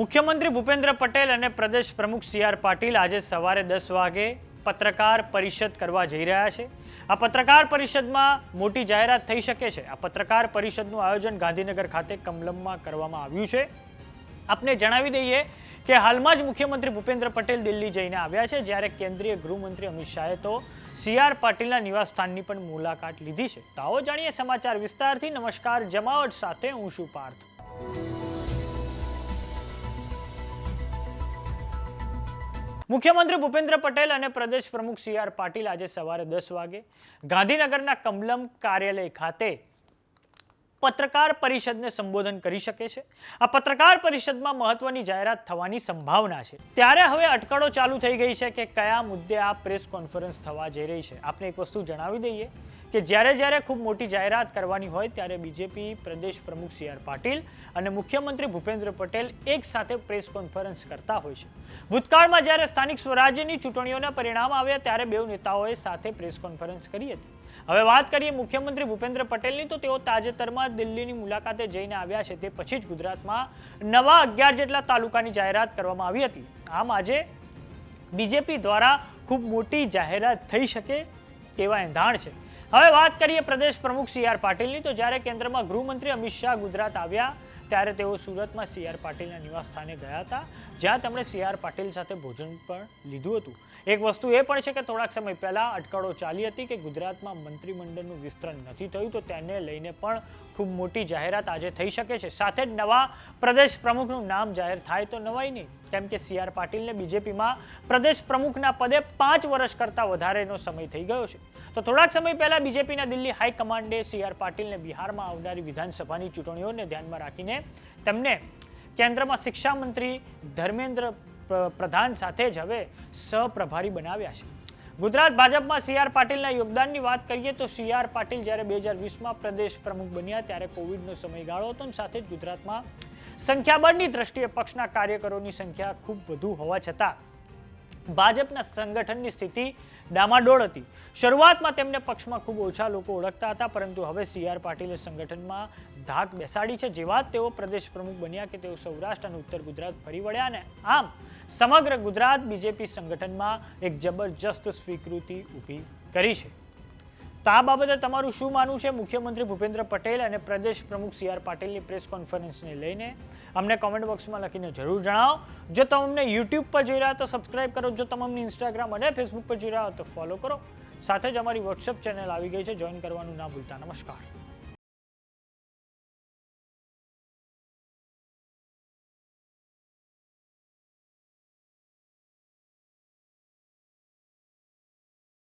મુખ્યમંત્રી ભૂપેન્દ્ર પટેલ અને પ્રદેશ પ્રમુખ સી આર પાટીલ આજે સવારે દસ વાગે પત્રકાર પરિષદ કરવા જઈ રહ્યા છે. આ પત્રકાર પરિષદમાં મોટી જાહેરાત થઈ શકે છે. આ પત્રકાર પરિષદનું આયોજન ગાંધીનગર ખાતે કમલમમાં કરવામાં આવ્યું છે. આપને જણાવી દઈએ કે હાલમાં જ મુખ્યમંત્રી ભૂપેન્દ્ર પટેલ દિલ્હી જઈને આવ્યા છે. જ્યારે કેન્દ્રીય ગૃહમંત્રી અમિત શાહે તો સી આર પાટીલના નિવાસસ્થાનની પણ મુલાકાત લીધી છે. તો આવો જાણીએ સમાચાર વિસ્તારથી. નમસ્કાર. જમાવટ સાથે હું છું પાર્થ. મુખ્યમંત્રી ભૂપેન્દ્ર પટેલ અને પ્રદેશ પ્રમુખ સી પાટીલ આજે સવારે દસ વાગે ગાંધીનગરના કમલમ કાર્યાલય ખાતે પત્રકાર પરિષદને સંબોધન કરી શકે છે. આ પત્રકાર પરિષદમાં મહત્વની જાહેરાત થવાની સંભાવના છે. ત્યારે હવે અટકળો ચાલુ થઈ ગઈ છે કે કયા મુદ્દે આ પ્રેસ કોન્ફરન્સ થવા જઈ રહી છે. આપણે એક વસ્તુ જણાવી દઈએ કે જ્યારે જ્યારે ખૂબ મોટી જાહેરાત કરવાની હોય ત્યારે બીજેપી પ્રદેશ પ્રમુખ સી આર પાટીલ અને મુખ્યમંત્રી ભૂપેન્દ્ર પટેલ એક સાથે પ્રેસ કોન્ફરન્સ કરતા હોય છે. ભૂતકાળમાં જ્યારે સ્થાનિક સ્વરાજ્યની ચૂંટણીઓના પરિણામ આવ્યા ત્યારે બે નેતાઓએ સાથે પ્રેસ કોન્ફરન્સ કરી હતી. હવે વાત કરીએ મુખ્યમંત્રી ભૂપેન્દ્ર પટેલની તો તેઓ તાજેતરમાં દિલ્હીની મુલાકાતે જઈને આવ્યા છે તે પછી જ ગુજરાતમાં નવા અગિયાર જેટલા તાલુકાની જાહેરાત કરવામાં આવી હતી. આમ આજે બીજેપી દ્વારા ખૂબ મોટી જાહેરાત થઈ શકે તેવા એંધાણ છે. હવે વાત કરીએ પ્રદેશ પ્રમુખ સી આર પાટીલની. તો જ્યારે કેન્દ્રમાં ગૃહમંત્રી અમિત શાહ ગુજરાત આવ્યા ત્યારે તેઓ સુરતમાં સી આર પાટીલના નિવાસ સ્થાને ગયા હતા, જ્યાં તેમણે સી આર પાટીલ સાથે ભોજન પણ લીધું હતું. એક વસ્તુ એ પણ છે કે થોડાક સમય પહેલાં અટકળો ચાલી હતી કે ગુજરાતમાં મંત્રીમંડળનું વિસ્તરણ નથી થયું, તો તેને લઈને પણ ખૂબ મોટી જાહેરાત આજે થઈ શકે છે. સાથે જ નવા પ્રદેશ પ્રમુખનું નામ જાહેર થાય તો નવાઈ નહીં. કેમ કે સી આર પાટીલને બીજેપીમાં પ્રદેશ પ્રમુખના પદે પાંચ વર્ષ કરતાં વધારેનો સમય થઈ ગયો છે. તો થોડાક સમય પહેલાં બીજેપીના દિલ્હી હાઈકમાન્ડે સી આર પાટીલને બિહારમાં આવનારી વિધાનસભાની ચૂંટણીઓને ધ્યાનમાં રાખીને તેમને કેન્દ્રમાં શિક્ષા મંત્રી ધર્મેન્દ્ર પ્રધાન સાથે જ હવે સહપ્રભારી બનાવ્યા છે. ગુજરાત ભાજપમાં સી આર પાટીલના યોગદાનની વાત કરીએ તો સી આર પાટીલ જ્યારે બે હજાર વીસમાં પ્રદેશ પ્રમુખ બન્યા ત્યારે કોવિડનો સમયગાળો હતો સાથે જ ગુજરાતમાં સંખ્યાબળની દ્રષ્ટિએ પક્ષના કાર્યકરોની સંખ્યા ખૂબ વધુ હોવા છતાં ભાજપના સંગઠનની સ્થિતિ ડામાડોળ હતી. શરૂઆતમાં તેમને પક્ષમાં ખૂબ ઓછા લોકો ઓળખતા હતા, પરંતુ હવે સી આર પાટીલે સંગઠનમાં ધાક બેસાડી છે, જેવા તેઓ પ્રદેશ પ્રમુખ બન્યા કે તેઓ સૌરાષ્ટ્ર અને ઉત્તર ગુજરાત ફરી વળ્યા અને આમ સમગ્ર ગુજરાત બીજેપી સંગઠનમાં એક જબરજસ્ત સ્વીકૃતિ ઊભી કરી છે. તો આ બાબતે તમારું શું માનવું છે? મુખ્યમંત્રી ભૂપેન્દ્ર પટેલ અને પ્રદેશ પ્રમુખ સી આર પાટીલની પ્રેસ કોન્ફરન્સને લઈને અમને કોમેન્ટ બોક્સમાં લખીને જરૂર જણાવો. જો તમે અમને યુટ્યુબ પર જોઈ રહ્યા તો સબસ્ક્રાઇબ કરો. જો તમે અમને ઇન્સ્ટાગ્રામ અને ફેસબુક પર જોઈ રહ્યા હો તો ફોલો કરો. સાથે જ અમારી વોટ્સએપ ચેનલ આવી ગઈ છે. જોઈન કરવાનું ના ભૂલતા. નમસ્કાર.